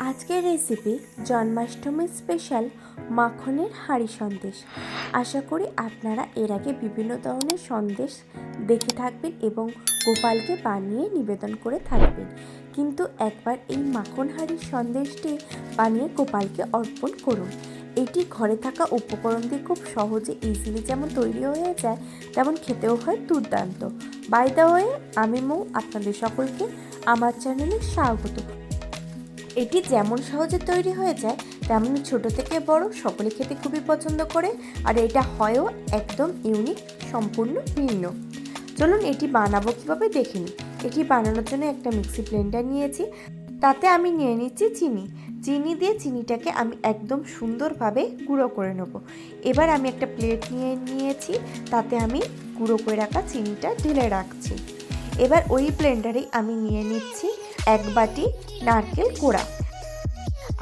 আজকের রেসিপি জন্মাষ্টমীর স্পেশাল মাখনের হাঁড়ি সন্দেশ। আশা করি আপনারা এর আগে বিভিন্ন ধরনের সন্দেশ দেখে থাকবেন এবং গোপালকে বানিয়ে নিবেদন করে থাকবেন। কিন্তু একবার এই মাখন হাঁড়ির সন্দেশটি বানিয়ে গোপালকে অর্পণ করুন। এটি ঘরে থাকা উপকরণ দিয়ে খুব সহজে ইজিলি যেমন তৈরি হয়ে যায়, তেমন খেতেও হয় দুর্দান্ত। বাই দা ওয়ে আমি মৌ, আপনাদের সকলকে আমার চ্যানেলে স্বাগত। এটি যেমন সহজে তৈরি হয়ে যায় তেমনই ছোট থেকে বড় সকলে খেতে খুবই পছন্দ করে আর এটা হয়ও একদম ইউনিক, সম্পূর্ণ ভিন্ন। চলুন এটি বানাবো কীভাবে দেখে নিই। এটি বানানোর জন্য একটা মিক্সি ব্লেন্ডার নিয়েছি, তাতে আমি নিয়ে নিচ্ছি চিনি। চিনি দিয়ে চিনিটাকে আমি একদম সুন্দরভাবে গুঁড়ো করে নেব। এবার আমি একটা প্লেট নিয়ে নিয়েছি, তাতে আমি গুঁড়ো করে রাখা চিনিটা ঢেলে রাখছি। এবার ওই ব্লেন্ডারেই আমি নিয়ে নিচ্ছি এক বাটি নারকেল কোড়া।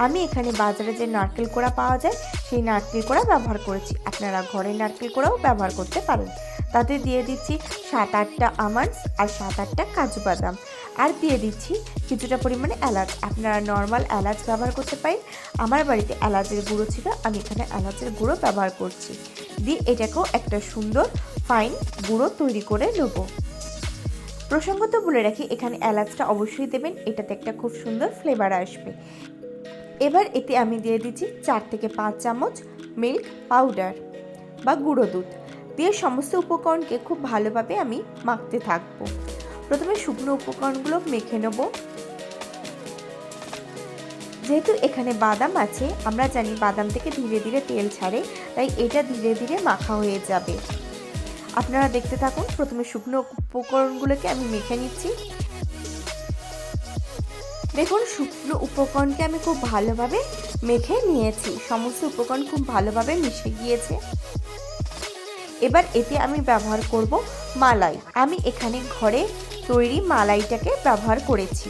আমি এখানে বাজারে যে নারকেল কোড়া পাওয়া যায়, সেই নারকেল কোড়া ব্যবহার করেছি। আপনারা ঘরে নারকেল কোড়াও ব্যবহার করতে পারেন। তাতে দিয়ে দিচ্ছি সাত আটটা আমন্ডস আর সাত আটটা কাজু বাদাম। আর দিয়ে দিচ্ছি কিছুটা পরিমাণে এলাচ। আপনারা নর্মাল এলাচ ব্যবহার করতে পারেন। আমার বাড়িতে এলাচের গুঁড়ো ছিল, আমি এখানে এলাচের গুঁড়ো ব্যবহার করছি। দিয়ে এটাকেও একটা সুন্দর ফাইন গুঁড়ো তৈরি করে নেব। প্রসঙ্গত বলে রাখি, এখানে এলাচটা অবশ্যই দেবেন, এটাতে একটা খুব সুন্দর ফ্লেভার আসবে। এবার এতে আমি দিয়ে দিচ্ছি চার থেকে পাঁচ চামচ মিল্ক পাউডার বা গুঁড়ো দুধ। দিয়ে সমস্ত উপকরণকে খুব ভালোভাবে আমি মাখতে থাকব। প্রথমে শুকনো উপকরণগুলো মেখে নেব। যেহেতু এখানে বাদাম আছে, আমরা জানি বাদাম থেকে ধীরে ধীরে তেল ছাড়ে, তাই এটা ধীরে ধীরে মাখা হয়ে যাবে। আপনারা দেখতে থাকুন। প্রথমে শুকনো উপকরণগুলোকে আমি মেখে নিচ্ছি। দেখুন, শুকনো উপকরণকে আমি খুব ভালোভাবে মেখে নিয়েছি। সমস্ত উপকরণ খুব ভালোভাবে মিশে গিয়েছে। এবার এতে আমি ব্যবহার করব মালাই। আমি এখানে ঘরে তৈরি মালাইটাকে ব্যবহার করেছি।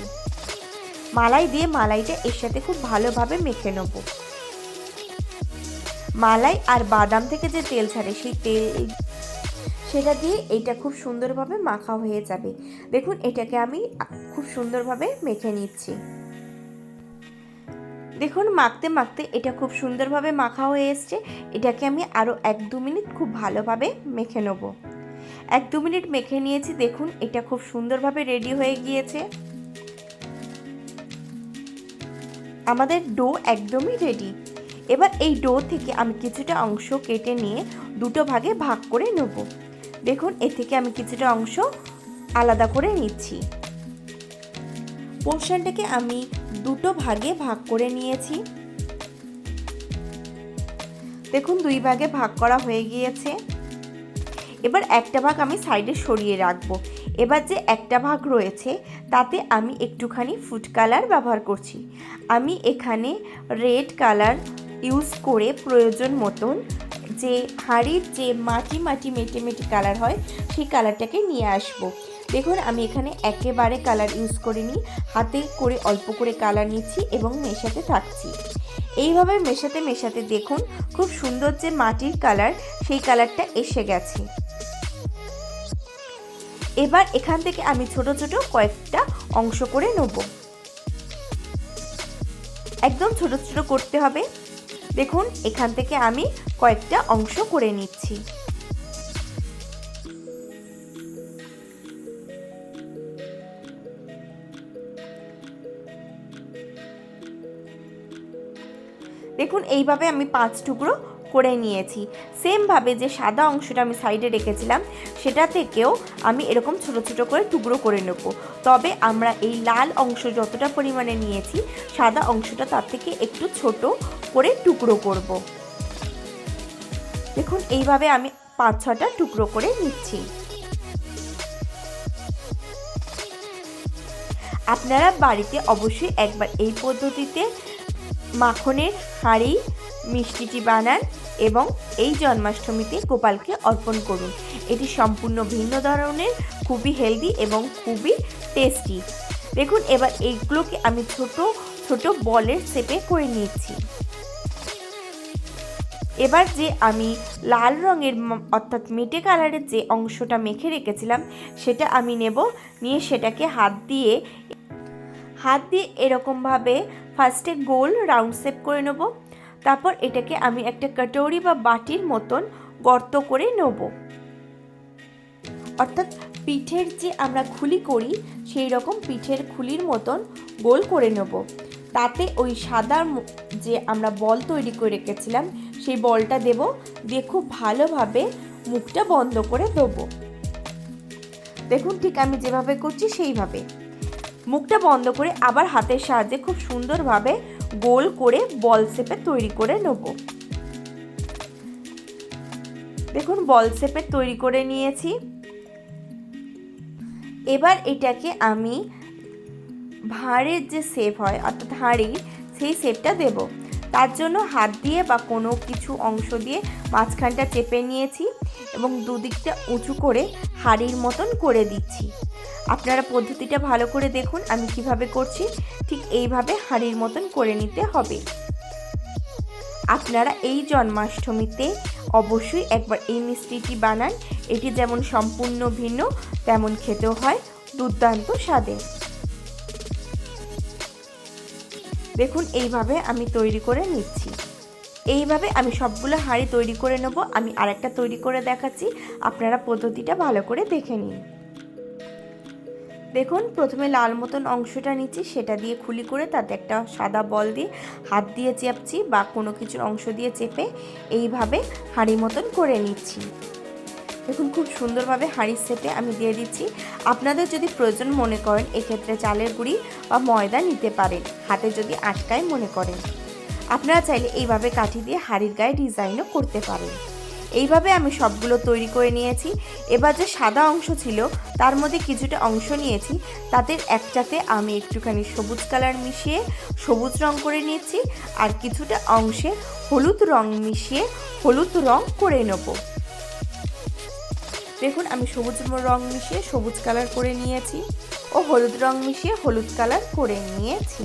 মালাই দিয়ে মালাইটা এর সাথে খুব ভালোভাবে মেখে নেব। মালাই আর বাদাম থেকে যে তেল ছাড়ে, সেই তেল সেটা দিয়ে এইটা খুব সুন্দরভাবে মাখা হয়ে যাবে। দেখুন, এটাকে আমি খুব সুন্দরভাবে মেখে নিচ্ছি। দেখুন, মাখতে মাখতে এটা খুব সুন্দরভাবে মাখা হয়ে এসছে। এটাকে আমি আরও এক দু মিনিট খুব ভালোভাবে মেখে নেব। এক দু মিনিট মেখে নিয়েছি। দেখুন, এটা খুব সুন্দরভাবে রেডি হয়ে গিয়েছে। আমাদের ডো একদমই রেডি। এবার এই ডো থেকে আমি কিছুটা অংশ কেটে নিয়ে দুটো ভাগে ভাগ করে নেব। দেখুন এ থেকে আমি কিছুটা অংশ আলাদা করে নিচ্ছি। পোর্শনটাকে আমি দুটো ভাগে ভাগ করে নিয়েছি। দেখুন, দুই ভাগে ভাগ করা হয়ে গিয়েছে। এবার একটা ভাগ আমি সাইডে সরিয়ে রাখব। এবার যে একটা ভাগ রয়েছে, তাতে আমি একটুখানি ফুড কালার ব্যবহার করছি। আমি এখানে রেড কালার ইউজ করে প্রয়োজন মতন যে হাড়ির যে মাটি মাটি মেটে মেটে কালার হয়, সেই কালারটাকে নিয়ে আসব। দেখুন, আমি এখানে একেবারে কালার ইউজ করিনি। হাতে করে অল্প করে কালার নিচ্ছি এবং মেশাতে থাকছি। এইভাবে মেশাতে মেশাতে দেখুন, খুব সুন্দর যে মাটির কালার সেই কালারটা এসে গেছে। এবার এখান থেকে আমি ছোট ছোট কয়েকটা অংশ করে নেব। একদম ছোট ছোট করতে হবে। দেখুন এখান থেকে আমি কয়েকটা অংশ করে নিচ্ছি। দেখুন এইভাবে আমি পাঁচ টুকরো করে নিয়েছি। সেমভাবে যে সাদা অংশটা আমি সাইডে রেখেছিলাম, সেটা থেকেও আমি এরকম ছোট ছোট করে টুকরো করে নেব। তবে আমরা এই লাল অংশ যতটা পরিমাণে নিয়েছি, সাদা অংশটা তার থেকে একটু ছোট করে টুকরো করব। দেখুন, এইভাবে আমি পাঁচ ছটা টুকরো করে নিচ্ছি। আপনারা বাড়িতে অবশ্যই একবার এই পদ্ধতিতে মাখনের হাঁড়ি মিষ্টিটি বানান। এবং এই জন্মাষ্টমীতে গোপালকে অর্পণ করুন। এটি সম্পূর্ণ ভিন্ন ধরনের, খুবই হেলদি এবং খুবই টেস্টি দেখুন, এবার এইগুলোকে আমি ছোট ছোট বলের শেপে করে নিয়েছি। এবার যে আমি লাল রঙের অর্থাৎ মেটে কালারের যে অংশটা মেখে রেখেছিলাম, সেটা আমি নেব। নিয়ে সেটাকে হাত দিয়ে হাত দিয়ে এরকমভাবে ফার্স্টে গোল রাউন্ড শেপ করে নেব। তারপর এটাকে আমি একটা কাটোরি বা বাটির মতন গর্ত করে নেব। অর্থাৎ পিঠের যে আমরা খুলি করি, সেই রকম পিঠের খুলির মতন গোল করে নেব। তাতে ওই সাদা যে আমরা বল তৈরি করে রেখেছিলাম, সেই বলটা দেব দিয়ে খুব ভালোভাবে মুখটা বন্ধ করে দেবো। দেখুন ঠিক আমি যেভাবে করছি সেইভাবে। মুখটা বন্ধ করে আবার হাতের সাহায্যে খুব সুন্দরভাবে গোল করে বল শেপে তৈরি করে নেব। দেখুন, বল শেপে তৈরি করে নিয়েছি। এবার এটাকে আমি ভাঁড়ের যে শেপ হয়, অর্থাৎ হাঁড়ি, সেই শেপটা দেব। তার জন্য হাত দিয়ে বা কোনো কিছু অংশ দিয়ে মাঝখানটা চেপে নিয়েছি এবং দুদিকটা উঁচু করে হাঁড়ির মতন করে দিচ্ছি। আপনারা পদ্ধতিটা ভালো করে দেখুন আমি কীভাবে করছি। ঠিক এইভাবে হাঁড়ির মতন করে নিতে হবে। আপনারা এই জন্মাষ্টমীতে অবশ্যই একবার এই মিষ্টিটি বানান। এটি যেমন সম্পূর্ণ ভিন্ন, তেমন খেতেও হয়, দুর্দান্ত স্বাদে। দেখুন, এইভাবে আমি তৈরি করে নিচ্ছি। এইভাবে আমি সবগুলো হাঁড়ি তৈরি করে নেব। আমি আরেকটা তৈরি করে দেখাচ্ছি। আপনারা পদ্ধতিটা ভালো করে দেখে নিন। দেখুন, প্রথমে লাল মতন অংশটা নিচ্ছি, সেটা দিয়ে খুলি করে তাতে একটা সাদা বল দিয়ে হাত দিয়ে চেপছি বা কোনো কিছুর অংশ দিয়ে চেপে এইভাবে হাঁড়ি মতন করে নিচ্ছি। দেখুন, খুব সুন্দরভাবে হাঁড়ির সেটে আমি দিয়ে দিচ্ছি। আপনাদের যদি প্রয়োজন মনে করেন, এক্ষেত্রে চালের গুঁড়ি বা ময়দা নিতে পারেন। হাতে যদি আটকায় মনে করেন। আপনারা চাইলে এইভাবে কাঠি দিয়ে হাড়ির গায়ে ডিজাইনও করতে পারেন। এইভাবে আমি সবগুলো তৈরি করে নিয়েছি। এবার যে সাদা অংশ ছিল, তার মধ্যে কিছুটা অংশ নিয়েছি। তাদের একটাতে আমি একটুখানি সবুজ কালার মিশিয়ে সবুজ রং করে নিয়েছি। আর কিছুটা অংশে হলুদ রং মিশিয়ে হলুদ রং করে নেব। দেখুন, আমি সবুজ রং মিশিয়ে সবুজ কালার করে নিয়েছি ও হলুদ রং মিশিয়ে হলুদ কালার করে নিয়েছি।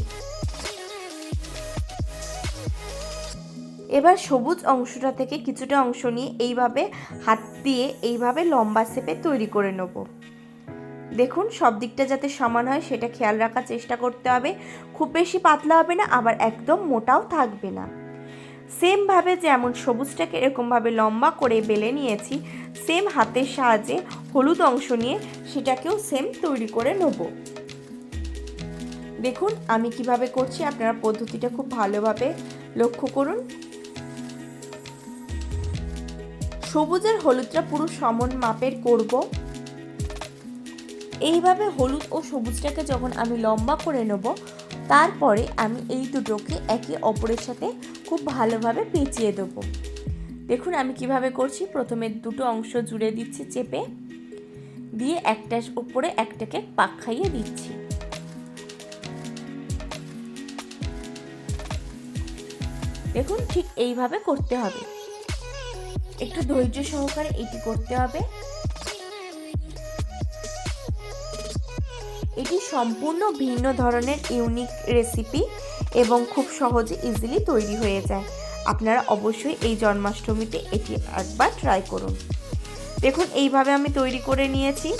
এবার সবুজ অংশটা থেকে কিছুটা অংশ নিয়ে এইভাবে হাত দিয়ে এইভাবে লম্বা শেপে তৈরি করে নেব। দেখুন, সব দিকটা যাতে সমান হয় সেটা খেয়াল রাখার চেষ্টা করতে হবে। খুব বেশি পাতলা হবে না, আবার একদম মোটাও থাকবে না। সেমভাবে যেমন সবুজটাকে এরকমভাবে লম্বা করে বেলে নিয়েছি সেম হাতের সাহায্যে হলুদ অংশ নিয়ে সেটাকেও সেম তৈরি করে নেব। দেখুন, আমি কীভাবে করছি, আপনারা পদ্ধতিটা খুব ভালোভাবে লক্ষ্য করুন। সবুজের হলুদটা পুরো সমন মাপের করব। এইভাবে হলুদ ও সবুজটাকে যখন আমি লম্বা করে নেব, তারপরে আমি এই দুটোকে একে অপরের সাথে খুব ভালোভাবে পেঁচিয়ে দেবো। দেখুন আমি কীভাবে করছি। প্রথমে দুটো অংশ জুড়ে দিচ্ছি চেপে। দিয়ে একটার উপরে একটাকে পাক খাইয়ে দিচ্ছি। দেখুন ঠিক এইভাবে করতে হবে। একটু ধৈর্য সহকারে এটি করতে হবে। এটি সম্পূর্ণ ভিন্ন ধরনের ইউনিক রেসিপি এবং খুব সহজে ইজিলি তৈরি হয়ে যায়। আপনারা অবশ্যই এই জন্মাষ্টমীতে এটি একবার ট্রাই করুন। দেখুন, এইভাবে আমি তৈরি করে নিয়েছি।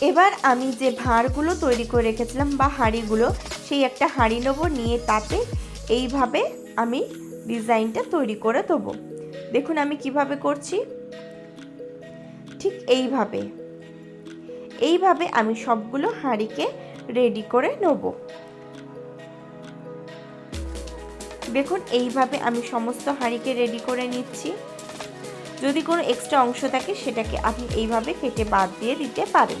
এবার আমি যে ভাঁড়গুলো তৈরি করে রেখেছিলাম বা হাঁড়িগুলো, সেই একটা হাঁড়ি নেব, নিয়ে তাতে এইভাবে আমি ডিজাইনটা তৈরি করে দেবো দেখুন, আমি কীভাবে করছি। ঠিক এইভাবে। এইভাবে আমি সবগুলো হাঁড়িকে রেডি করে নেব। দেখুন, এইভাবে আমি সমস্ত হাঁড়িকে রেডি করে নিচ্ছি। যদি কোনো এক্সট্রা অংশ থাকে, সেটাকে আপনি এইভাবে কেটে বাদ দিয়ে দিতে পারেন।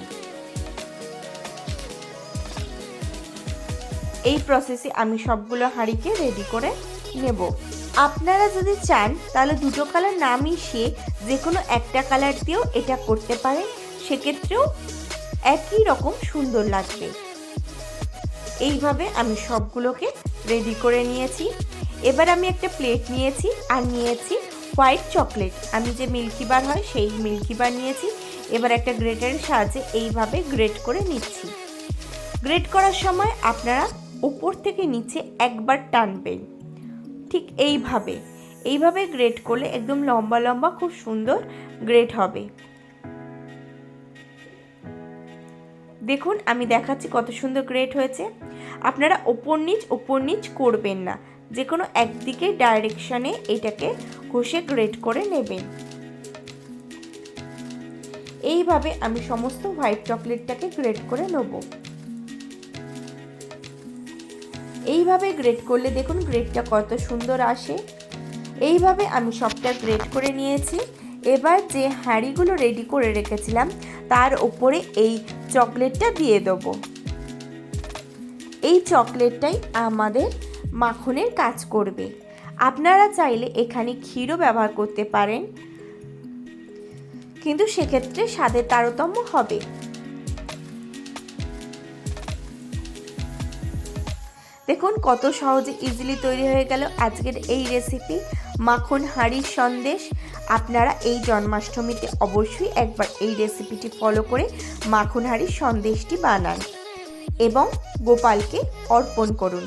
এই প্রসেসে আমি সবগুলো হাঁড়িকে রেডি করে নেব। আপনারা যদি চান, তাহলে দুটো কালার না মিশিয়ে যে কোনো একটা কালার দিয়েও এটা করতে পারেন। সেক্ষেত্রেও একই রকম সুন্দর লাগবে। এইভাবে আমি সবগুলোকে রেডি করে নিয়েছি। এবার আমি একটা প্লেট নিয়েছি আর নিয়েছি হোয়াইট চকলেট। আমি যে মিল্কি বার হয় সেই মিল্কি বার নিয়েছি। এবার একটা গ্রেটারের সাহায্যে এইভাবে গ্রেট করে নিচ্ছি। গ্রেট করার সময় আপনারা উপর থেকে নিচে একবার টানবেন। ঠিক এইভাবে। এইভাবে গ্রেট করলে একদম লম্বা লম্বা খুব সুন্দর গ্রেট হবে। দেখুন, আমি দেখাচ্ছি কত সুন্দর গ্রেট হয়েছে। আপনারা ওপর নিচ ওপর নিচ করবেন না। যে কোনো একদিকে ডাইরেকশানে এটাকে ঘষে গ্রেট করে নেবেন। এইভাবে আমি সমস্ত হোয়াইট চকলেটটাকে গ্রেট করে নেব। এইভাবে গ্রেট করলে দেখুন গ্রেটটা কত সুন্দর আসে। এইভাবে আমি সবটা গ্রেট করে নিয়েছি। এবার যে হাঁড়িগুলো রেডি করে রেখেছিলাম, তার ওপরে এই চকলেটটা দিয়ে দেবো। এই চকলেটটাই আমাদের মাখনের কাজ করবে। আপনারা চাইলে এখানে ক্ষীরও ব্যবহার করতে পারেন। কিন্তু সেক্ষেত্রে স্বাদের তারতম্য হবে। দেখুন, কত সহজে ইজিলি তৈরি হয়ে গেল আজকের এই রেসিপি মাখন হাঁড়ির সন্দেশ। আপনারা এই জন্মাষ্টমীতে অবশ্যই একবার এই রেসিপিটি ফলো করে মাখন হাঁড়ির সন্দেশটি বানান এবং গোপালকে অর্পণ করুন।